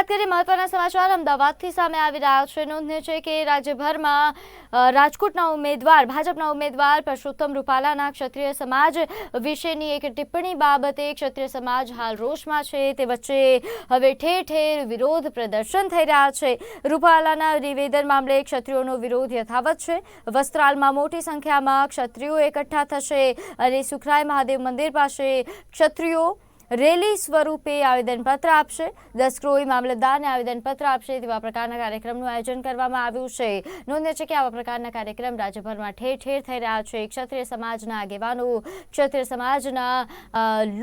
વાત કરીએ મહત્વના સમાચાર અમદાવાદથી સામે આવી રહ્યા છે. નોંધનીય છે કે રાજ્યભરમાં રાજકોટના ઉમેદવાર, ભાજપના ઉમેદવાર પરસોત્તમ રૂપાલાના ક્ષત્રિય સમાજ વિશેની એક ટિપ્પણી બાબતે ક્ષત્રિય સમાજ હાલ રોષમાં છે. તે વચ્ચે હવે ઠેર ઠેર વિરોધ પ્રદર્શન થઈ રહ્યા છે. રૂપાલાના નિવેદન મામલે ક્ષત્રિયોનો વિરોધ યથાવત છે. વસ્ત્રાલમાં મોટી સંખ્યામાં ક્ષત્રિયો એકઠા થશે અને સુખરાય મહાદેવ મંદિર પાસે ક્ષત્રિયો રેલી સ્વરૂપે આવેદનપત્ર આપશે. દસ ક્રોઈ મામલતદારને આવેદનપત્ર આપશે તેવા પ્રકારના કાર્યક્રમનું આયોજન કરવામાં આવ્યું છે. નોંધ્ય છે કે આવા પ્રકારના કાર્યક્રમ રાજ્યભરમાં ઠેર ઠેર થઈ રહ્યા છે. ક્ષત્રિય સમાજના આગેવાનો, ક્ષત્રિય સમાજના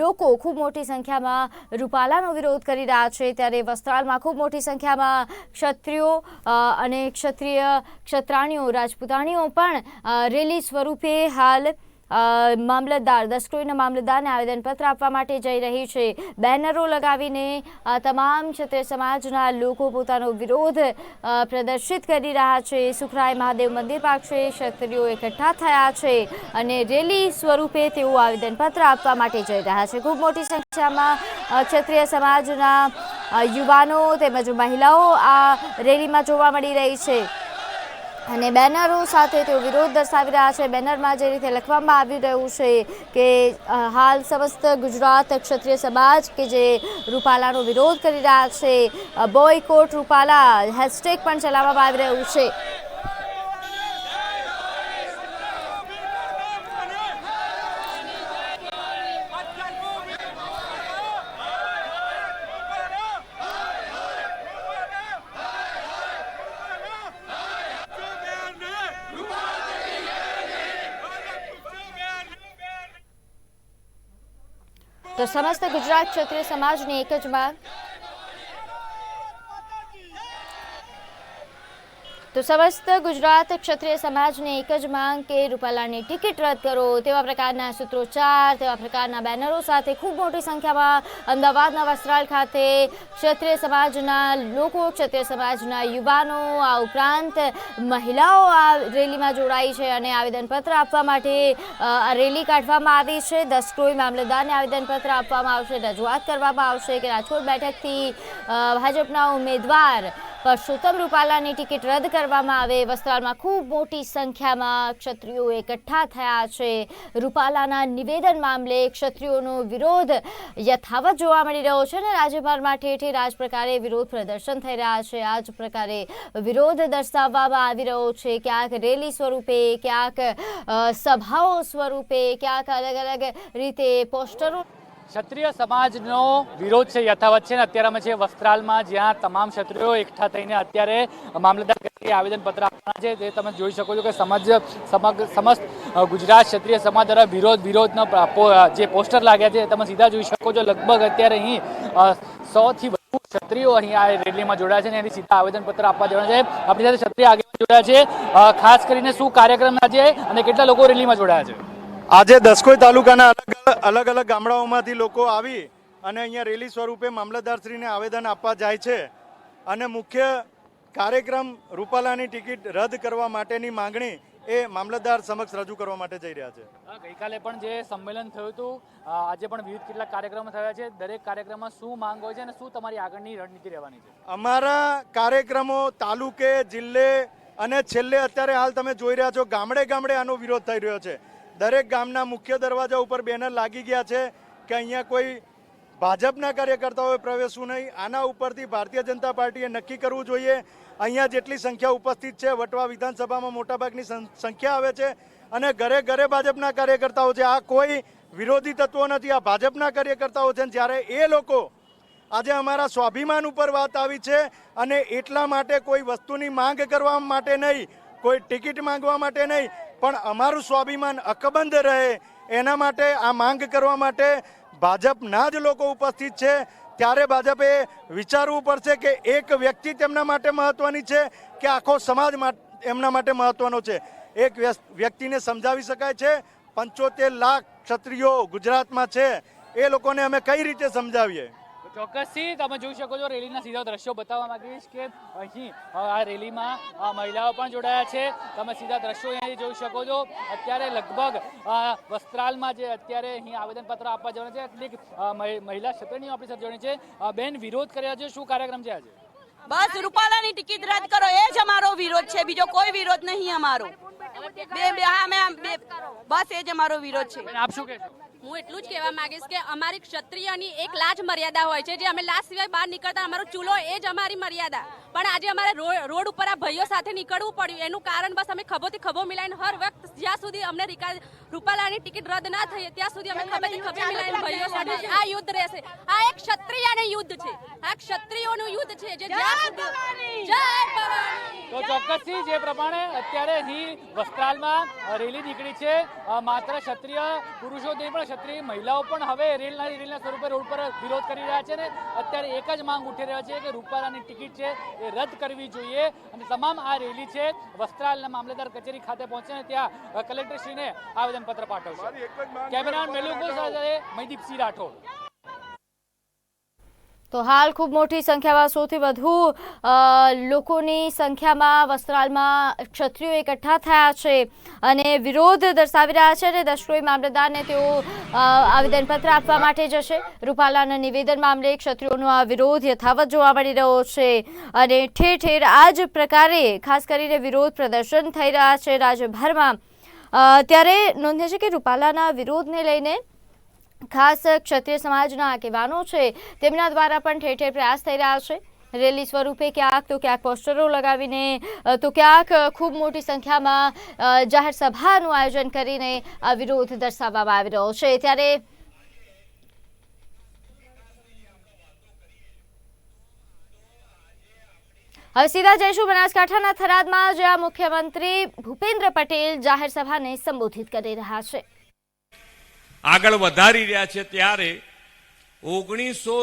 લોકો ખૂબ મોટી સંખ્યામાં રૂપાલાનો વિરોધ કરી રહ્યા છે. ત્યારે વસ્ત્રાલમાં ખૂબ મોટી સંખ્યામાં ક્ષત્રિયો અને ક્ષત્રિય ક્ષત્રાણીઓ, રાજપૂતાણીઓ પણ રેલી સ્વરૂપે હાલ મામલતદાર દસક્રોઈના મામલતદારને આવેદનપત્ર આપવા માટે જઈ રહી છે. બેનરો લગાવીને તમામ ક્ષત્રિય સમાજના લોકો પોતાનો વિરોધ પ્રદર્શિત કરી રહ્યા છે. સુખરાય મહાદેવ મંદિર પાસે ક્ષત્રિયો એકઠા થયા છે અને રેલી સ્વરૂપે તેઓ આવેદનપત્ર આપવા માટે જઈ રહ્યા છે. ખૂબ મોટી સંખ્યામાં ક્ષત્રિય સમાજના યુવાનો તેમજ મહિલાઓ આ રેલીમાં જોવા મળી રહી છે. અને બેનરો સાથે તેઓ વિરોધ દર્શાવી રહ્યા છે. બેનરમાં જે રીતે લખવામાં આવી રહ્યું છે કે હાલ સમસ્ત ગુજરાત ક્ષત્રિય સમાજ કે જે રૂપાલાનો વિરોધ કરી રહ્યા છે બોયકોટ રૂપાલા હેશટેગ પણ ચલાવવામાં આવી રહ્યું છે. તો સમસ્ત ગુજરાત ક્ષત્રિય સમાજની એક જ માંગ તો સમસ્ત ગુજરાત ક્ષત્રિય સમાજની એક જ માંગ કે રૂપાલાની ટિકિટ રદ કરો. તેવા પ્રકારના સૂત્રોચ્ચાર, તેવા પ્રકારના બેનરો સાથે ખૂબ મોટી સંખ્યામાં અમદાવાદના વસ્ત્રાલ ખાતે ક્ષત્રિય સમાજના લોકો, ક્ષત્રિય સમાજના યુવાનો, આ ઉપરાંત મહિલાઓ આ રેલીમાં જોડાઈ છે અને આવેદનપત્ર આપવા માટે આ રેલી કાઢવામાં આવી છે. દસક્રોઈ મામલતદારને આવેદનપત્ર આપવામાં આવશે, રજૂઆત કરવામાં આવશે કે રાજકોટ બેઠકથી ભાજપના ઉમેદવાર પરસોત્તમ રૂપાલાની ટિકિટ રદ કરવામાં આવે. વસ્ત્રાલમાં ખૂબ મોટી સંખ્યામાં ક્ષત્રિયો એકઠા થયા છે. રૂપાલાના નિવેદન મામલે ક્ષત્રિયોનો વિરોધ યથાવત જોવા મળી રહ્યો છે અને રાજ્યભરમાં ઠેર ઠેર આ પ્રકારે વિરોધ પ્રદર્શન થઈ રહ્યા છે. આ જ પ્રકારે વિરોધ દર્શાવવામાં આવી રહ્યો છે. ક્યાંક રેલી સ્વરૂપે, ક્યાંક સભાઓ સ્વરૂપે, ક્યાંક અલગ અલગ રીતે પોસ્ટરો ક્ષત્રિય સમાજનો વિરોધ છે, યથાવત છે ને અત્યારે અમે છે વસ્ત્રાલમાં, જ્યાં તમામ ક્ષત્રિયો એકઠા થઈને અત્યારે મામલતદાર કચેરીએ આવેદનપત્ર આપવાના છે. તે તમે જોઈ શકો છો કે સમજ સમગ્ર સમસ્ત ગુજરાત ક્ષત્રિય સમાજ દ્વારા વિરોધ, વિરોધનો જે પોસ્ટર લાગ્યા છે તમે સીધા જોઈ શકો છો. લગભગ અત્યારે અહીં સોથી વધુ ક્ષત્રિયો અહીં આ રેલીમાં જોડાયા છે અને એની સીધા આવેદનપત્ર આપવા જવાના છે. આપણી સાથે ક્ષત્રિય આગેવાન જોડાયા છે. ખાસ કરીને શું કાર્યક્રમ આજે અને કેટલા લોકો રેલીમાં જોડાયા છે? આજે દસકોઈ તાલુકાના અલગ અલગ અલગ ગામડાઓમાંથી લોકો આવી અને અહીંયા રેલી સ્વરૂપે મામલતદારશ્રીને આવેદન આપવા જાય છે અને મુખ્ય કાર્યક્રમ રૂપાલાની ટિકિટ રદ કરવા માટેની માંગણી એ મામલતદાર સમક્ષ રજૂ કરવા માટે જઈ રહ્યા છે. ગઈકાલે પણ જે સંમેલન થયું હતું આજે પણ વિવિધ કેટલાક કાર્યક્રમો થયા છે. દરેક કાર્યક્રમમાં શું માંગ હોય છે અને શું તમારી આગળની રણનીતિ રહેવાની છે? અમારા કાર્યક્રમો તાલુકે જિલ્લે અને છેલ્લે અત્યારે હાલ તમે જોઈ રહ્યા છો ગામડે ગામડે આનો વિરોધ થઈ રહ્યો છે. દરેક ગામના મુખ્ય દરવાજા ઉપર બેનર લાગી ગયા છે કે અહીંયા કોઈ ભાજપના કાર્યકર્તાઓએ પ્રવેશવું નહીં. આના ઉપરથી ભારતીય જનતા પાર્ટીએ નક્કી કરવું જોઈએ. અહીંયા જેટલી સંખ્યા ઉપસ્થિત છે, વટવા વિધાનસભામાં મોટાભાગની સંખ્યા આવે છે અને ઘરે ઘરે ભાજપના કાર્યકર્તાઓ છે. આ કોઈ વિરોધી તત્વો નથી. આ ભાજપના કાર્યકર્તાઓ છે. જ્યારે એ લોકો આજે અમારા સ્વાભિમાન ઉપર વાત આવી છે અને એટલા માટે કોઈ વસ્તુની માંગ કરવા માટે નહીં કોઈ ટિકિટ માંગવા માટે નહીં, પણ અમારું સ્વાભિમાન અકબંધ રહે. એના માટે, આ માંગ કરવા માટે ભાજપના જ લોકો ઉપસ્થિત છે. ત્યારે ભાજપે વિચારવું પડશે કે એક વ્યક્તિ તેમના માટે મહત્વની છે કે આખો સમાજ એમના માટે મહત્વનો છે. એક વ્યક્તિને સમજાવી શકાય છે, પંચોતેર લાખ ક્ષત્રિયો ગુજરાતમાં છે. એ લોકોને અમે કઈ રીતે સમજાવીએ? ચોક્કસથી તમે જોઈ શકો છો રેલીના સીધા દ્રશ્યો બતાવવા માંગીશ કે અહીં આ રેલીમાં મહિલાઓ પણ જોડાયા છે. તમે સીધા દ્રશ્યો અહીંયાથી જોઈ શકો છો. અત્યારે લગભગ વસ્ત્રાલમાં જે અત્યારે અહીં આવેદનપત્ર આપવા જવાનું છે કેટલીક મહિલા ક્ષેત્રની આપણી સાથે જોડે છે. બેન વિરોધ કર્યા છે? શું કાર્યક્રમ છે આજે? બસ રૂપાલાની ટિકિટ રદ કરો. એ જ અમારો વિરોધ છે. બીજો કોઈ વિરોધ નહીં અમારો. બે બે હા મેં બસ એ જ અમારો વિરોધ છે. આપ શું કહેશો? હું એટલું જ કહેવા માંગીશ કે અમારી ક્ષત્રિયની એક લાજ મર્યાદા હોય છે. જે અમે લાજ સિવાય બહાર નીકળતા અમારો ચૂલો એ જ અમારી મર્યાદા. પણ આજે અમારે રોડ ઉપર આ ભાઈઓ સાથે નીકળવું પડ્યું. એનું કારણ બસ અમે ખભોથી ખભો મિલાઈને હર વખત જ્યાં સુધી અમને રિકા રૂપાલાની ટિકિટ રદ ના થઈ ત્યાં સુધી અમે ખભેથી ખભે મિલાઈને ભાઈઓ સાથે આ યુદ્ધ રહેશે. આ યુદ્ધ છે. આ ક્ષત્રિયોનું યુદ્ધ છે જે જ્યાં સુધી જય ભવાની! તો ચોક્કસથી જે પ્રમાણે અત્યારે અહીં વસ્ત્રાલમાં રેલી નીકળી છે માત્ર ક્ષત્રિય પુરુષો નહીં પણ ક્ષત્રિય મહિલાઓ પણ હવે રેલના રેલના સ્વરૂપે રોડ પર વિરોધ કરી રહ્યા છે ને અત્યારે એક જ માંગ ઉઠી રહ્યા છે કે રૂપાલાની ટિકિટ છે એ રદ કરવી જોઈએ. અને તમામ આ રેલી છે વસ્ત્રાલના મામલેદાર કચેરી ખાતે પહોંચે ને ત્યાં કલેક્ટરશ્રીને આવેદનપત્ર પાઠવશે. કેમેરામેન મેલુકો સાથે મહીદીપસિંહ રાઠોડ. તો હાલ ખૂબ મોટી સંખ્યામાં સૌથી વધુ લોકોની સંખ્યામાં વસ્ત્રાલમાં ક્ષત્રિયો એકઠા થયા છે અને વિરોધ દર્શાવી રહ્યા છે અને દશરોઈ મામલતદારને તેઓ આવેદનપત્ર આપવા માટે જશે. રૂપાલાના નિવેદન મામલે ક્ષત્રિયોનો આ વિરોધ યથાવત જોવા મળી રહ્યો છે અને ઠેર ઠેર આ જ પ્રકારે ખાસ કરીને વિરોધ પ્રદર્શન થઈ રહ્યા છે રાજ્યભરમાં. ત્યારે નોંધે છે કે રૂપાલાના વિરોધને લઈને ખાસ ક્ષત્રિય સમાજના આગેવાનો છે, તેમના દ્વારા પણ ઠેર ઠેર પ્રયાસ થઈ રહ્યા છે. રેલી સ્વરૂપે ક્યાંક તો ક્યાંક પોસ્ટરો લગાવીને તો ક્યાંક ખૂબ મોટી સંખ્યામાં જાહેર સભાનું આયોજન કરીને વિરોધ દર્શાવવામાં આવી રહ્યો છે. ત્યારે હવે સીધા જઈશું બનાસકાંઠાના થરાદમાં, જ્યાં મુખ્યમંત્રી ભૂપેન્દ્ર પટેલ જાહેર સભાને સંબોધિત કરી રહ્યા છે. આગળ વધારી રહ્યા છે ત્યારે ઓગણીસો